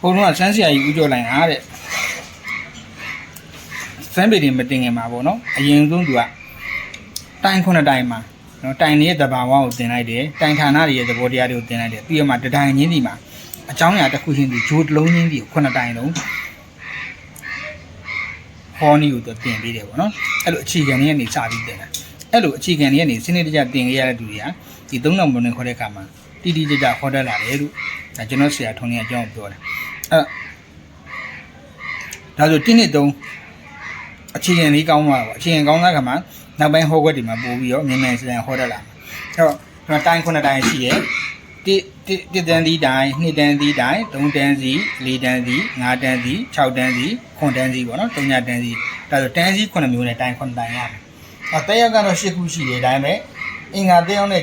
ဟိုတုန်းကစမ်းဆရာကြီးဦးကျော်လိုင်အားတဲ့စမ်းပေတွေမတင်ခင်မှာပေါ့နော်အရင်ဆုံးသူကတိုင်ခုနှစ်တိုင်မှာနော်တိုင်လေးရဲ့သဘာဝကိုတင်လိုက်တယ်တိုင်ဌာနတွေရဲ့သဘောတရားတွေကိုတင်လိုက်တယ်ပြီးတော့မှတတိုင်ချင်းဒီမှာအကြောင်းအရာတစ်ခုချင်းဒီဂျိုးတစ်လုံးချင်းဒီကိုခုနှစ်တိုင်လုံးဟောနီကိုသူတင်ပေးတယ်ပေါ့နော်အဲ့လိုအခြေခံတွေကနေစပြီးတင်တာအဲ့လိုအခြေခံတွေကနေစနစ်တကျတင်ခဲ့ရတဲ့သူတွေကဒီသုံး নম্ ဘနဲ့ခေါ်တဲ့အခါမှာ တိတိကျကျခေါ်တတ်လာတယ်လို့ဒါကျွန်တော်ဆရာထုံးနေအကြောင်းပြောတယ်အဲ့ဒါဆိုတင်းနှစ်သုံးအခြေခံလေးကောင်းသွားပါအခြေခံကောင်းတဲ့အခါမှာနောက်ပိုင်းဟောခွက်တွေမှာပို့ပြီးတော့မြန်မြန်ဆန်ဟောတတ်လာအဲ့တော့ဒီမှာတိုင်းခုနှစ်တိုင်းရှိတယ်တိတိတိတန်းသီးတိုင်းနှစ်တန်းသီးတိုင်းသုံးတန်းစီလေးတန်းစီငါးတန်းစီ၆တန်းစီခွန်တန်းစီပေါ့နော်သုံးညတန်းစီဒါဆိုတန်းစီခုနှစ်မျိုးနဲ့တိုင်းခုနှစ်တိုင်းရတယ်အဲတဲရောက်ကတော့၈ခုရှိတယ်ဒါပေမဲ့အင်္ဂါတဲရောက်နဲ့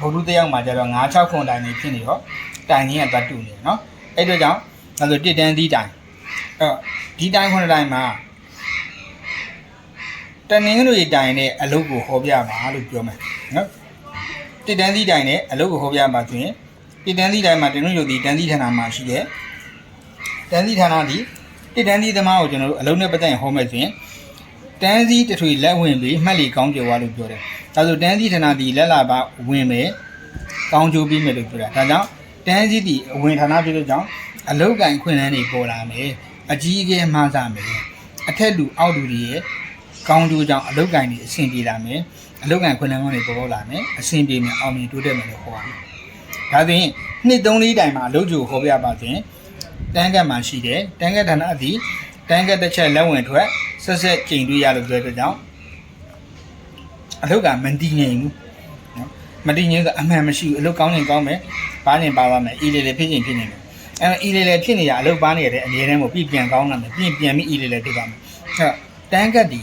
ဗုဒ္ဓတဲရောက်မှာကျတော့9 6ခွန်တိုင်းနေဖြစ်နေတော့တိုင်ကြီးကတတ်တူနေတယ်နော်အဲ့အတွက်ကြောင့်ဒါဆိုတစ်တန်းသီးတိုင်းအဲ့တော့ဒီတိုင်းခုနှစ်တိုင်းမှာတနင်္ဂနွေတိုင်နဲ့အလုပ်ကိုဟောပြမှာလို့ပြောမယ်နော်တစ်တန်းသီးတိုင်နဲ့အလုပ်ကိုဟောပြမှာဆိုရင်တစ်တန်းသီးတိုင်မှာတင်လို့ရသည်တန်းသီးဌာနမှာရှိတယ်တန်းသီးဌာနဒီတစ်တန်းသီးသမားကိုကျွန်တော်တို့အလုပ်နဲ့ပတ်သက်ရင်ဟောမယ်ဆိုရင်တန်းသီးတစ်ထွေလက်ဝင်ပြီးမှတ်လီကောင်းကျော်သွားလို့ပြောတယ် ဒါဆိုတန်းသီးဌာနဒီလက်လာပါဝင်မယ်ကောင်းကျိုးပြီးမယ်လို့ပြောတာဒါကြောင့်တန်းသီးဒီအဝင်ဌာနဖြစ်လို့ကြောင့်အလုတ်ကင်ခွင့်လန်းတွေပေါ်လာမယ်အကြီးအကဲမှားစားမယ်အထက်လူအောက်လူတွေရဲ့ကောင်းကျိုးကြောင့်အလုတ်ကင်တွေအဆင်ပြေလာမယ်အလုတ်ကင်ခွင့်လန်းတွေပေါ်ပေါ်လာမယ်အဆင်ပြေမယ်အောင်မြင်တိုးတက်မယ်လို့ခေါ်ရမယ်ဒါဆိုရင်နှစ်သုံးလေးတိုင်မှာအလုတ်ကြိုခေါ်ပြပါစဉ်တန်းကတ်မှာရှိတယ်တန်းကတ်ဌာနအသည်တန်းကတ်တစ်ချက်လက်ဝင်ထွက်ဆက်ဆက်ကျိန်တွေ့ရလို့ပြောတဲ့ကြောင့် အလုတ်ကမတည်ငြိမ်ဘူးနော်မတည်ငြိမ်ဆိုအမှန်မရှိဘူးအလုတ်ကောင်းရင်ကောင်းမယ်ပါရင်ပါပါမယ်အီလေလေဖြစ်ရင်ဖြစ်နေတယ်အဲအီလေလေဖြစ်နေရအလုတ်ပါနေရတဲ့အမြဲတမ်းကိုပြပြန်ကောင်းလာမယ်ပြင်ပြန်ပြီးအီလေလေဖြစ်ပါမယ်အဲတော့တန်းကတ်ဒီ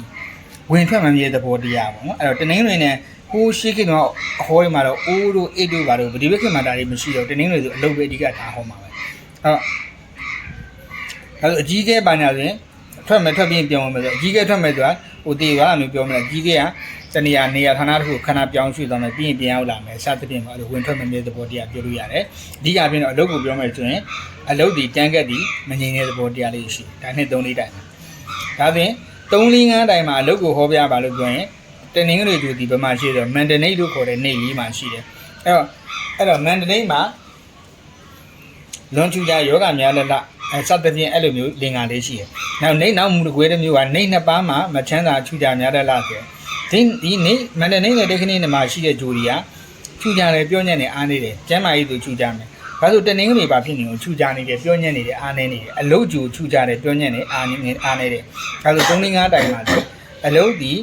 ဝင်ထွက်မမြဲတဲ့ဘောတရားပေါ့နော်အဲ့တော့တနင်္ဂနွေနဲ့ဟိုးရှိခေတ်တော့အဟောတွေမှာတော့အိုးတို့အိတ်တို့ပါတော့ဒီဘက်ခေတ်မှာဒါတွေမရှိတော့တနင်္ဂနွေဆိုအလုတ်ပဲအဓိကထားဟောမှာပဲအဲ့တော့အဲ့တော့အကြီးကဲပါညာဆိုရင်ထွက်မယ်ထွက်ပြီးပြောင်းမယ်ဆိုအကြီးကဲထွက်မယ်ဆိုတာဟိုတေသွားမျိုးပြောမယ်အကြီးကဲက တနေရာနေရာဌာနတစ်ခုခဏပြောင်းရွှေ့သွားမယ်ပြီးရင်ပြန်ရောက်လာမယ်စသဖြင့်ပါအဲ့လိုဝင်ထွက်မမြဲတဲ့ဘောတရားပြောလို့ရတယ်အဓိကပြင်တော့အလုတ်ကိုပြောမယ်ဆိုရင်အလုတ်ဒီတန်းကက်ဒီမငြိမ်တဲ့သဘောတရားလေးရှိဒါနဲ့၃လေးတိုင်ဒါဖြင့်3 4 5တိုင်မှာအလုတ်ကိုဟောပြပါလို့ပြောရင်တနင်္ဂနွေတူဒီဘက်မှာရှိတယ်မန်ဒနိတ်လို့ခေါ်တဲ့နေ့လေးမှာရှိတယ်အဲ့တော့အဲ့တော့မန်ဒနိတ်မှာလွန်ချူကြယောဂများလက်လက်အဲစသဖြင့်အဲ့လိုမျိုးလင်္ကာလေးရှိတယ်နောက်နေနောက်မူတကွဲတစ်မျိုးကနေနှစ်ပါးမှာမချမ်းသာချူကြများလက်လက်ဆို ဒီဒီနေမန်ဒနိတ်နဲ့ဒိခနိနဲ့မှာရှိတဲ့ဂျိုဒီကချူကြတယ်ပြောညံ့နေအားနေတယ်ကျမ်းမာရေးသူချူကြမယ်ဘာလို့တနင်္ဂနွေပါဖြစ်နေကိုချူကြနေတယ်ပြောညံ့နေတယ်အားနေနေတယ်အလုတ်ဂျိုချူကြတယ်ပြောညံ့နေအားနေအားနေတယ်ဒါဆို3 5တိုင်မှာဆိုအလုတ်ဒီ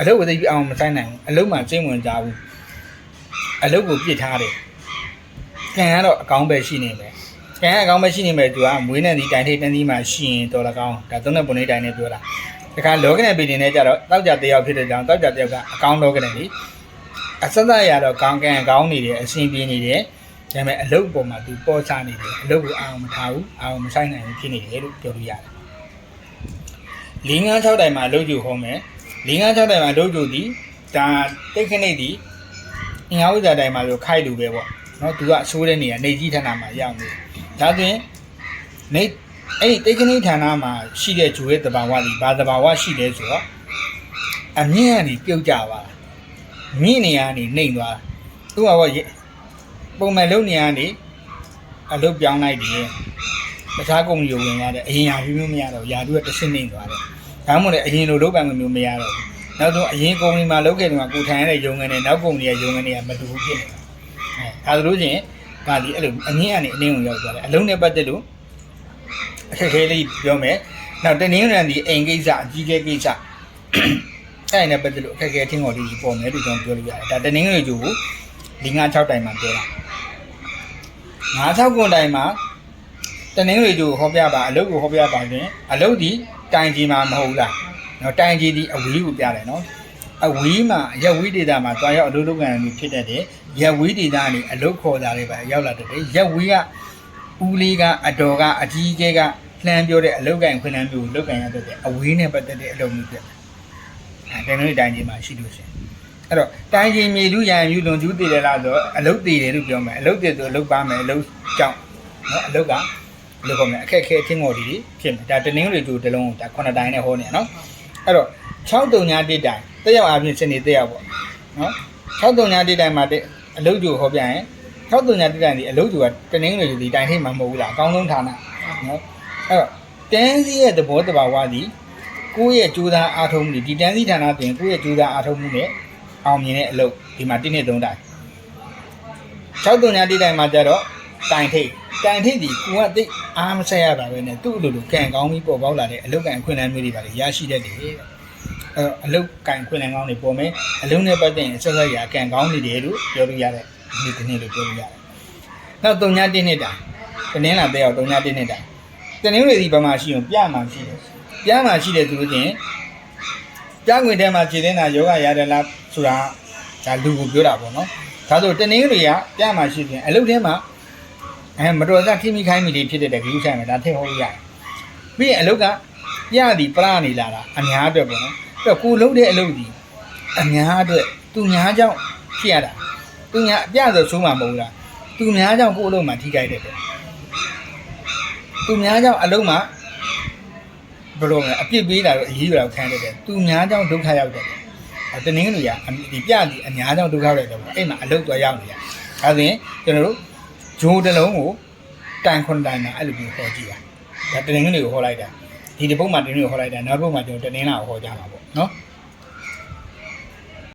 အလုတ်ကိုသိပြီးအောင်မဆိုင်နိုင်ဘူးအလုတ်မှာစိတ်ဝင်ကြဘူးအလုတ်ကိုပြစ်ထားတယ်ကံကတော့အကောင်းပဲရှိနေမယ်ကံကအကောင်းပဲရှိနေမယ်သူကမွေးနဲ့ဒီတိုင်ထိပ်တန်းသီးမှာရှိရင်တော်လကောင်းဒါသုံးတဲ့ပုံလေးတိုင်နဲ့ပြောတာ တခါလောကနဲ့ပြည်တင်နဲ့ကြတော့တောက်ကြတယောက်ဖြစ်တဲ့ကြောင့်တောက်ကြတယောက်ကအကောင်းလောကနဲ့လေအစစရတော့ကောင်းကံကောင်းနေတယ်အရှင်ပြေနေတယ်ဒါပေမဲ့အလုတ်ပေါ်မှာသူပေါ်ချနေတယ်အလုတ်ကိုအောင်မထားဘူးအောင်မဆိုင်နိုင်ဘူးဖြစ်နေတယ်လို့ပြောလို့ရတယ်၄၅6တိုင်မှာအလုတ်ကျူဟောမယ်၄၅6တိုင်မှာအလုတ်ကျူဒီဒါတိတ်ခဏိတ်ဒီအင်္ဂါဝိဇ္ဇာတိုင်မှာဆိုခိုက်လူပဲပေါ့နော်သူကအဆိုးတဲ့နေရာနေကြီးဌာနမှာရောက်နေဒါဆိုရင်နေ အဲ့ဒီတိတ်ခဏိတ်ဌာနမှာရှိတဲ့ဂျူရဲ့တဘာဝဒီဘာတဘာဝရှိတယ်ဆိုတော့အမြင့်ကနေပြုတ်ကြပါလားမြင့်နေရကနေနှိမ့်သွားသူကဘောပုံမှန်လုံနေရကနေအလုပ်ပြောင်းလိုက်တယ်တခြားကုမ္ပဏီကိုဝင်ရတဲ့အရင်ရာမျိုးမျိုးမရတော့ယာတူကတစ်ဆင့်နှိမ့်သွားတယ်ဒါမှမဟုတ်လည်းအရင်လိုလုပ်ပိုင်မှုမျိုးမရတော့ဘူးနောက်ဆုံးအရင်ကုမ္ပဏီမှာလုပ်ခဲ့တယ်မှာကိုထိုင်ရတဲ့ရုံငန်းနဲ့နောက်ကုမ္ပဏီရဲ့ရုံငန်းတွေကမတူဘူးဖြစ်နေတာအဲဒါဆိုလို့ချင်းဒါဒီအဲ့လိုအငင်းအနေအနှင်းကိုရောက်သွားတယ်အလုံးနဲ့ပတ်သက်လို့ အခက်အခဲလေးပြောမယ်နောက်တနင်္ဂနွေဒီအိမ်ကိစ္စအကြီးကျယ်ကိစ္စအဲ့နဲ့ပတ်သက်လို့အခက်အခဲထင်းတော်လေးကြီးပေါ်မယ်လို့ကျွန်တော်ပြောလို့ရတယ်ဒါတနင်္ဂနွေကျိုးကို၄၅6တိုင်မှာပြောတာ၅6ကွန်တိုင်မှာတနင်္ဂနွေကျိုးဟောပြပါအလုပ်ကိုဟောပြပါရင်အလုပ်ဒီတိုင်ကြီးမှာမဟုတ်လားနော်တိုင်ကြီးဒီအဝီးကိုပြတယ်နော်အဝီးမှာရက်ဝီးဒေတာမှာတွားရောက်အလုပ်လုပ်ကန်နေဖြစ်တတ်တယ်ရက်ဝီးဒေတာကနေအလုပ်ခေါ်တာတွေပဲရောက်လာတတ်တယ်ရက်ဝီးက ဦးလေးကအတော်ကအကြီးအကဲကလှမ်းပြောတဲ့အလုပ်ကန်ခွင့်လန်းမျိုးကိုလုပ်ကန်ရတတ်တယ်အဝီးနဲ့ပတ်သက်တဲ့အလုပ်မျိုးဖြစ်တယ်အဲတနင်္ဂနွေတိုင်ကြီးမှာရှိလို့ရှိရင်အဲ့တော့တိုင်ကြီးမြေလူရန်မြူလွန်ကျူးတည်တယ်လားဆိုတော့အလုတ်တည်တယ်လို့ပြောမယ်အလုတ်တည်ဆိုအလုတ်ပါမယ်အလုတ်ကြောင့်နော်အလုတ်ကအလုတ်ကောမယ်အခက်ခဲချင်းငေါ်ဒီဖြစ်မယ်ဒါတနင်္ဂနွေကျူတလုံးဒါ9တိုင်းနဲ့ဟောနေနော်အဲ့တော့6တုံညာတိတိုင်တက်ရောက်အပြင်စနေတက်ရောက်ပေါ့နော်6တုံညာတိတိုင်မှာအလုတ်ကျူဟောပြရင် 6တုံညာတိတိုင်ဒီအလုတ်ကျူကတနင်္ဂနွေကျူဒီတိုင်ထိမှမဟုတ်ဘူးလားအကောင်းဆုံးဌာနနော်အဲ့တော့တန်းစီရဲ့သဘောတဘာဝသည်ကိုယ့်ရဲ့ကြိုးစားအားထုတ်မှုတွေဒီတန်းစီဌာနတွင်ကိုယ့်ရဲ့ကြိုးစားအားထုတ်မှုနဲ့အောင်မြင်တဲ့အလုပ်ဒီမှာတစ်နှစ်သုံးတိုင်6တုံညာတိတိုင်မှာကြတော့တိုင်ထိတ်တိုင်ထိတ်ဒီကိုကတိတ်အားမဆက်ရတာပဲနဲ့သူ့အလိုလိုကန်ကောင်းပြီးပေါ်ပေါက်လာတဲ့အလုတ်ကန်ခွင့်လန်းမျိုးတွေပါလေရရှိတတ်တယ်တဲ့အဲတော့အလုတ်ကန်ခွင့်လန်းကောင်းတွေပေါ်မယ်အလုံးနဲ့ပတ်သက်ရင်ဆက်ဆက်ရကန်ကောင်းနေတယ်လို့ပြောလို့ရတယ် ဒီဒီနေ့လို့ပြောလို့ရတယ်နောက်တုံညာတင်းနှစ်တိုင်တင်းလာတဲ့အောင်တုံညာတင်းနှစ်တိုင်တင်းနေတွေဒီဘာမှရှိရင်ပြမှရှိတယ်ပြမှရှိတယ်ဆိုလို့ချင်းပြငွေထဲမှာခြေသိမ်းတာယောဂရတယ်လားဆိုတာဒါလူကိုပြောတာပေါ့နော်ဒါဆိုတနင်္ဂနွေကပြမှာရှိရင်အလုပ်ထဲမှာအဲမတော်စားထိမိခိုင်းမိတွေဖြစ်တဲ့ဂရုဆိုင်မှာဒါထည့်ဟောလို့ရတယ်။ပြီးရင်အလုပ်ကပြသည်ပရနေလာတာအများအတွက်ပေါ့နော်။အဲ့တော့ကိုလုံးတဲ့အလုပ်ဒီအများအတွက်သူများကြောင့်ဖြစ်ရတာ။ သူများအပြဆိုဆိုးမှာမဟုတ်ဘူးလား။သူများကြောင့်ကိုအလုပ်မှာထိခိုက်တယ်တဲ့။သူများကြောင့်အလုပ်မှာဘယ်လိုလဲအပြစ်ပေးတာတော့အရေးယူတာကိုခံရတယ်။သူများကြောင့်ဒုက္ခရောက်တယ်။တနင်္ဂနွေရဒီပြသည်အများကြောင့်ဒုက္ခရတယ်ပေါ့အဲ့မှာအလုတ်သွားရောက်နေရဒါဆိုရင်ကျွန်တော်တို့ဂျိုးတစ်လုံးကိုတိုင်ခွန်တိုင်မှာအဲ့လိုမျိုးဟောကြည့်တာဒါတနင်္ဂနွေကိုဟောလိုက်တာဒီတစ်ပုတ်မှာတနင်္ဂနွေကိုဟောလိုက်တာနောက်တစ်ပုတ်မှာကျွန်တော်တနင်္လာကိုဟောကြမှာပေါ့နော်